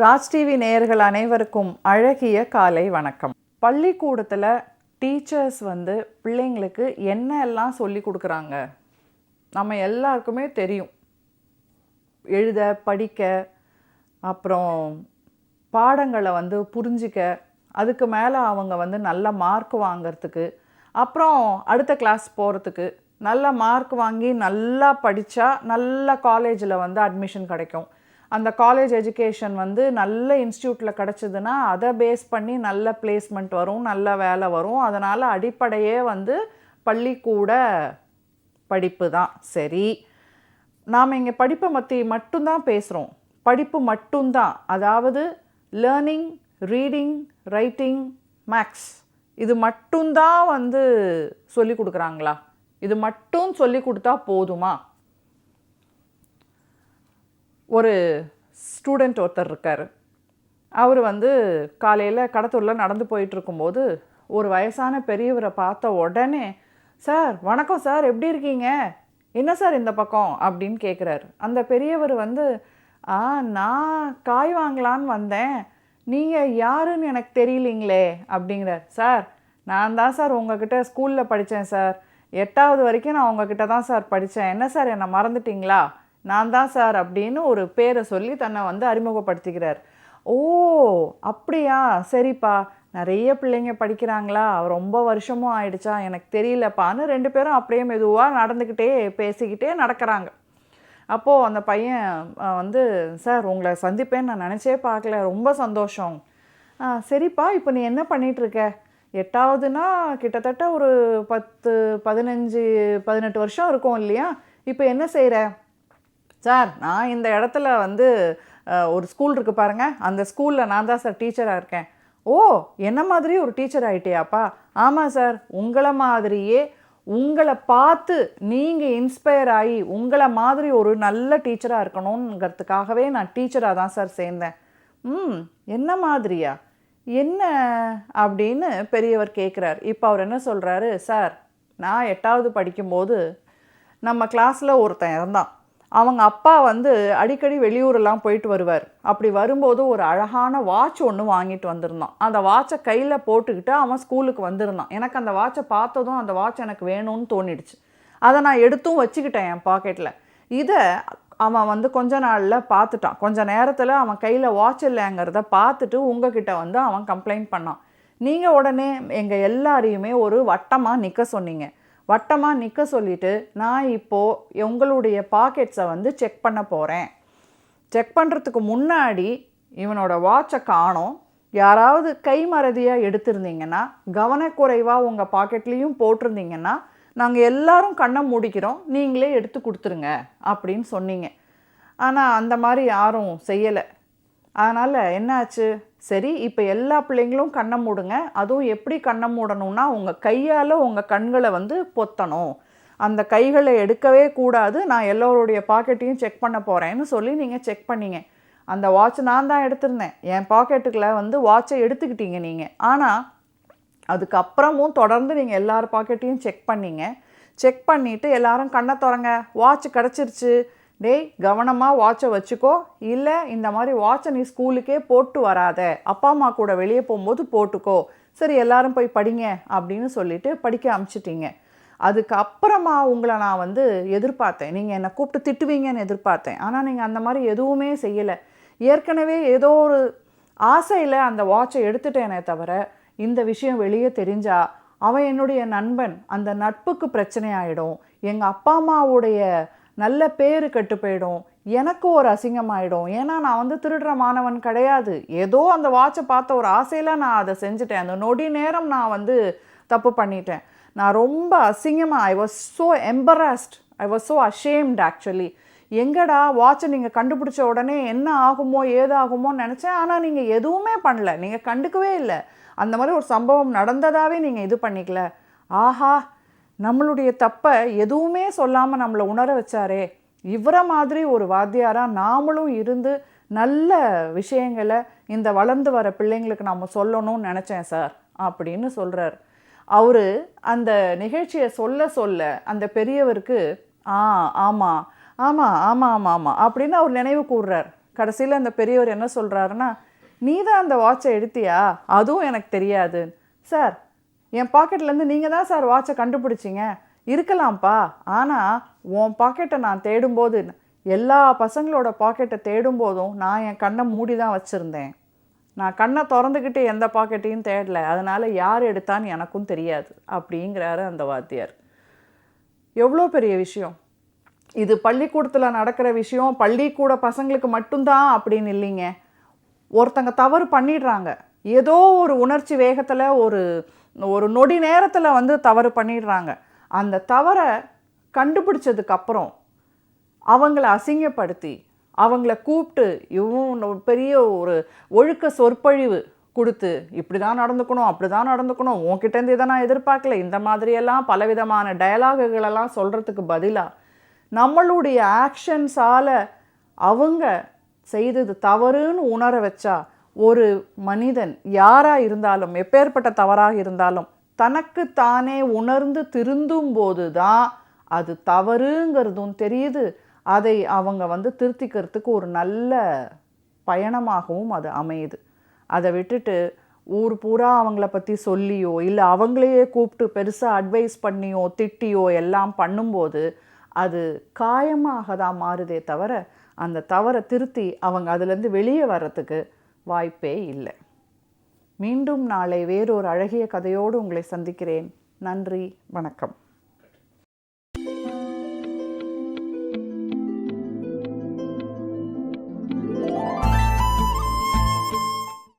Raj TV நேயர்கள் அனைவருக்கும் அழகிய காலை வணக்கம். பள்ளிக்கூடத்தில் டீச்சர்ஸ் வந்து பிள்ளைங்களுக்கு என்ன எல்லாம் சொல்லி கொடுக்குறாங்க? நம்ம எல்லாருக்குமே தெரியும். எழுத படிக்க அப்புறம் பாடங்களை வந்து புரிஞ்சிக்க அதுக்கு மேலே அவங்க வந்து நல்ல மார்க் வாங்குறதுக்கு அப்புறம் அடுத்த கிளாஸ் போகிறதுக்கு நல்ல மார்க் வாங்கி நல்லா படித்தா நல்ல காலேஜில் வந்து அட்மிஷன் கிடைக்கும். அந்த காலேஜ் எஜுகேஷன் வந்து நல்ல இன்ஸ்டியூட்டில் கிடச்சிதுன்னா அதை பேஸ் பண்ணி நல்ல பிளேஸ்மெண்ட் வரும் நல்ல வேலை வரும். அதனால் அடிப்படையே வந்து பள்ளிக்கூட படிப்பு தான். சரி. நாம் இங்கே படிப்பை பற்றி மட்டும்தான் பேசுகிறோம் படிப்பு மட்டும்தான். அதாவது லேர்னிங் ரீடிங் ரைட்டிங் மேக்ஸ் இது மட்டும்தான் வந்து சொல்லி கொடுக்குறாங்களா? இது மட்டும் சொல்லி கொடுத்தா போதுமா? ஒரு ஸ்டூடெண்ட் ஒருத்தர் இருக்கார். அவர் வந்து காலையில் கடத்தூரில் நடந்து போயிட்டுருக்கும்போது ஒரு வயசான பெரியவரை பார்த்த உடனே சார் வணக்கம் சார் எப்படி இருக்கீங்க? என்ன சார் இந்த பக்கம்? அப்படின்னு கேட்குறாரு அந்த பெரியவர் வந்து ஆ நான் காய் வாங்கலான்னு வந்தேன். நீங்கள் யாருன்னு எனக்கு தெரியலீங்களே அப்படிங்கிறார். சார் நான் தான் சார் உங்ககிட்ட ஸ்கூலில் படித்தேன் சார். எட்டாவது வரைக்கும் நான் உங்ககிட்ட தான் சார் படித்தேன் என்ன சார் என்னை மறந்துட்டீங்களா? நான் தான் சார் அப்படின்னு ஒரு பேரை சொல்லி தன்னை வந்து அறிமுகப்படுத்திக்கிறார். ஓ அப்படியா? சரிப்பா. நிறைய பிள்ளைங்க படிக்கிறாங்களா? ரொம்ப வருஷமும் ஆயிடுச்சா? எனக்கு தெரியலப்பான்னு ரெண்டு பேரும் அப்படியே மெதுவாக நடந்துக்கிட்டே பேசிக்கிட்டே நடக்கிறாங்க. அப்போது அந்த பையன் வந்து சார் உங்களை சந்திப்பேன்னு நான் நினச்சே பார்க்கல. ரொம்ப சந்தோஷம். சரிப்பா. இப்போ நீ என்ன பண்ணிகிட்ருக்க எட்டாவதுனா கிட்டத்தட்ட ஒரு பத்து பதினஞ்சு பதினெட்டு வருஷம் இருக்கும் இல்லையா? இப்போ என்ன செய்கிற சார் நான் இந்த இடத்துல வந்து ஒரு ஸ்கூல் இருக்குது பாருங்கள் அந்த ஸ்கூலில் நான் தான் சார் டீச்சராக இருக்கேன். ஓ என்ன மாதிரி ஒரு டீச்சர் ஆயிட்டியாப்பா? ஆமாம் சார் உங்களை மாதிரியே உங்களை பார்த்து நீங்கள் இன்ஸ்பயர் ஆகி உங்களை மாதிரி ஒரு நல்ல டீச்சராக இருக்கணுங்கிறதுக்காகவே நான் டீச்சராக தான் சார் சேர்ந்தேன். ம் என்ன மாதிரியா? என்ன அப்படின்னு பெரியவர் கேட்குறார் இப்போ அவர் என்ன சொல்கிறாரு சார் நான் எட்டாவது படிக்கும்போது நம்ம கிளாஸில் ஒருத்தன் இருந்தான். அவங்க அப்பா வந்து அடிக்கடி வெளியூரெல்லாம் போயிட்டு வருவார். அப்படி வரும்போது ஒரு அழகான வாட்ச் ஒன்று வாங்கிட்டு வந்திருந்தான். அந்த வாட்சை கையில் போட்டுக்கிட்டு அவன் ஸ்கூலுக்கு வந்திருந்தான். எனக்கு அந்த வாட்சை பார்த்ததும் அந்த வாட்ச் எனக்கு வேணும்னு தோணிடுச்சு. அதை நான் எடுத்தும் வச்சுக்கிட்டேன் என் பாக்கெட்டில் இதை அவன் வந்து கொஞ்ச நாளில் பார்த்துட்டான். கொஞ்ச நேரத்தில் அவன் கையில் வாட்ச் இல்லைங்கிறத பார்த்துட்டு உங்ககிட்ட வந்து அவன் கம்ப்ளைண்ட் பண்ணான். நீங்கள் உடனே எங்கள் எல்லாரையுமே ஒரு வட்டமாக நிற்க சொன்னீங்க. வட்டமாக நிற்க சொல்லிட்டு நான் இப்போது உங்களுடைய பாக்கெட்ஸை வந்து செக் பண்ண போகிறேன் செக் பண்ணுறதுக்கு முன்னாடி இவனோட வாட்சை காணோம். யாராவது கைமறதியாக எடுத்திருந்தீங்கன்னா கவனக்குறைவாக உங்கள் பாக்கெட்லேயும் போட்டிருந்தீங்கன்னா நாங்கள் எல்லாரும் கண்ணை முடிக்கிறோம். நீங்களே எடுத்து கொடுத்துருங்க அப்படின்னு சொன்னீங்க. ஆனால் அந்த மாதிரி யாரும் செய்யலை. அதனால் என்னாச்சு? சரி இப்போ எல்லா பிள்ளைங்களும் கண்ணை மூடுங்க. அதுவும் எப்படி கண்ணை மூடணும்னா உங்கள் கையால் உங்கள் கண்களை வந்து பொத்தணும். அந்த கைகளை எடுக்கவே கூடாது. நான் எல்லோருடைய பாக்கெட்டையும் செக் பண்ண போகிறேன்னு சொல்லி நீங்கள் செக் பண்ணீங்க. அந்த வாட்ச் நான் தான் எடுத்திருந்தேன். என் பாக்கெட்டுக்குள்ள வந்து வாட்சை எடுத்துக்கிட்டீங்க நீங்கள் ஆனால் அதுக்கப்புறமும் தொடர்ந்து நீங்கள் எல்லார் பாக்கெட்டையும் செக் பண்ணீங்க. செக் பண்ணிவிட்டு எல்லாரும் கண்ணை திறங்க. வாட்ச் கிடச்சிருச்சு. டேய் கவனமாக வாட்சை வச்சுக்கோ. இல்லை இந்த மாதிரி வாட்சை நீ ஸ்கூலுக்கே போட்டு வராத. அப்பா அம்மா கூட வெளியே போகும்போது போட்டுக்கோ. சரி எல்லாரும் போய் படிங்க அப்படின்னு சொல்லிட்டு படிக்க அமுச்சிட்டீங்க. அதுக்கப்புறமா உங்களை நான் வந்து எதிர்பார்த்தேன். நீங்கள் என்னை கூப்பிட்டு திட்டுவீங்கன்னு எதிர்பார்த்தேன். ஆனால் நீங்கள் அந்த மாதிரி எதுவுமே செய்யலை. ஏற்கனவே ஏதோ ஒரு ஆசையில் அந்த வாட்சை எடுத்துட்டேனே தவிர இந்த விஷயம் வெளியே தெரிஞ்சா அவன் என்னுடைய நண்பன் அந்த நட்புக்கு பிரச்சனை ஆகிடும் எங்கள் அப்பா அம்மாவுடைய நல்ல பேரு கெட்டு போயிடும். எனக்கு ஒரு அசிங்கமாயிடும். ஏன்னா நான் வந்து திருடுற மாணவன் கிடையாது. ஏதோ அந்த வாட்சை பார்த்த ஒரு ஆசையில் நான் அதை செஞ்சுட்டேன். அந்த நொடி நேரம் நான் வந்து தப்பு பண்ணிட்டேன். நான் ரொம்ப அசிங்கமாக I was so embarrassed I was so ashamed actually எங்கடா வாட்சை நீங்கள் கண்டுபிடிச்ச உடனே என்ன ஆகுமோ ஏதாகுமோன்னு நினச்சேன். ஆனால் நீங்கள் எதுவுமே பண்ணல. நீங்கள் கண்டுக்கவே இல்லை. அந்த மாதிரி ஒரு சம்பவம் நடந்ததாகவே நீங்கள் இது பண்ணிக்கல. ஆஹா! நம்மளுடைய தப்பை எதுவுமே சொல்லாமல் நம்மளை உணர வச்சாரே இவரை மாதிரி ஒரு வாத்தியாராக நாமளும் இருந்து நல்ல விஷயங்களை இந்த வளர்ந்து வர பிள்ளைங்களுக்கு நம்ம சொல்லணும்னு நினச்சேன் சார் அப்படின்னு சொல்கிறார் அவர் அந்த நிகழ்ச்சியை சொல்ல சொல்ல அந்த பெரியவருக்கு ஆ ஆமாம் ஆமாம் ஆமாம் ஆமாம் ஆமாம் அப்படின்னு அவர் நினைவு கூர்றார். கடைசியில் அந்த பெரியவர் என்ன சொல்கிறாருன்னா நீ தான் அந்த வாட்சை எடுத்தியா? அதுவும் எனக்கு தெரியாது. சார் என் பாக்கெட்லேருந்து நீங்கள் தான் சார் வாட்சை கண்டுபிடிச்சிங்க. இருக்கலாம்ப்பா. ஆனால் உன் பாக்கெட்டை நான் தேடும்போது எல்லா பசங்களோட பாக்கெட்டை தேடும்போதும் நான் என் கண்ணை மூடி தான் வச்சுருந்தேன். நான் கண்ணை திறந்துக்கிட்டு எந்த பாக்கெட்டையும் தேடல. அதனால் யார் எடுத்தான்னு எனக்கும் தெரியாது அப்படிங்கிறாரு அந்த வாத்தியார். எவ்வளோ பெரிய விஷயம். இது பள்ளிக்கூடத்தில் நடக்கிற விஷயம் பள்ளிக்கூட பசங்களுக்கு மட்டும்தான் அப்படின்னு இல்லைங்க. ஒருத்தங்க தவறு பண்ணிடுறாங்க. ஏதோ ஒரு உணர்ச்சி வேகத்தில் ஒரு ஒரு நொடி நேரத்தில் வந்து தவறு பண்ணிடுறாங்க. அந்த தவறை கண்டுபிடிச்சதுக்கப்புறம் அவங்கள அசிங்கப்படுத்தி அவங்கள கூப்பிட்டு இவன் ஒரு பெரிய ஒரு ஒழுக்க சொற்பொழிவு கொடுத்து இப்படி தான் நடந்துக்கணும் அப்படி தான் நடந்துக்கணும் உன்கிட்டேருந்து இதை நான் எதிர்பார்க்கல? இந்த மாதிரியெல்லாம் பலவிதமான டயலாகுகளெல்லாம் சொல்கிறதுக்கு பதிலாக நம்மளுடைய ஆக்ஷன்ஸால் அவங்க செய்தது தவறுன்னு உணர வச்சா ஒரு மனிதன் யாராக இருந்தாலும் எப்பேற்பட்ட தவறாக இருந்தாலும் தனக்கு தானே உணர்ந்து திருந்தும் போது தான் அது தவறுங்கிறதும் தெரியுது. அதை அவங்க வந்து திருத்திக்கிறதுக்கு ஒரு நல்ல பயணமாகவும் அது அமையுது. அதை விட்டுட்டு ஊர் பூரா அவங்கள பற்றி சொல்லியோ இல்லை அவங்களையே கூப்பிட்டு பெருசாக அட்வைஸ் பண்ணியோ திட்டியோ எல்லாம் பண்ணும்போது அது காயமாக தான் மாறுதே தவிர அந்த தவறை திருத்தி அவங்க அதுலேருந்து வெளியே வர்றதுக்கு வாய்ப்பே இல்லை. மீண்டும் நாளை வேறொரு அழகிய கதையோடு உங்களை சந்திக்கிறேன். நன்றி வணக்கம்.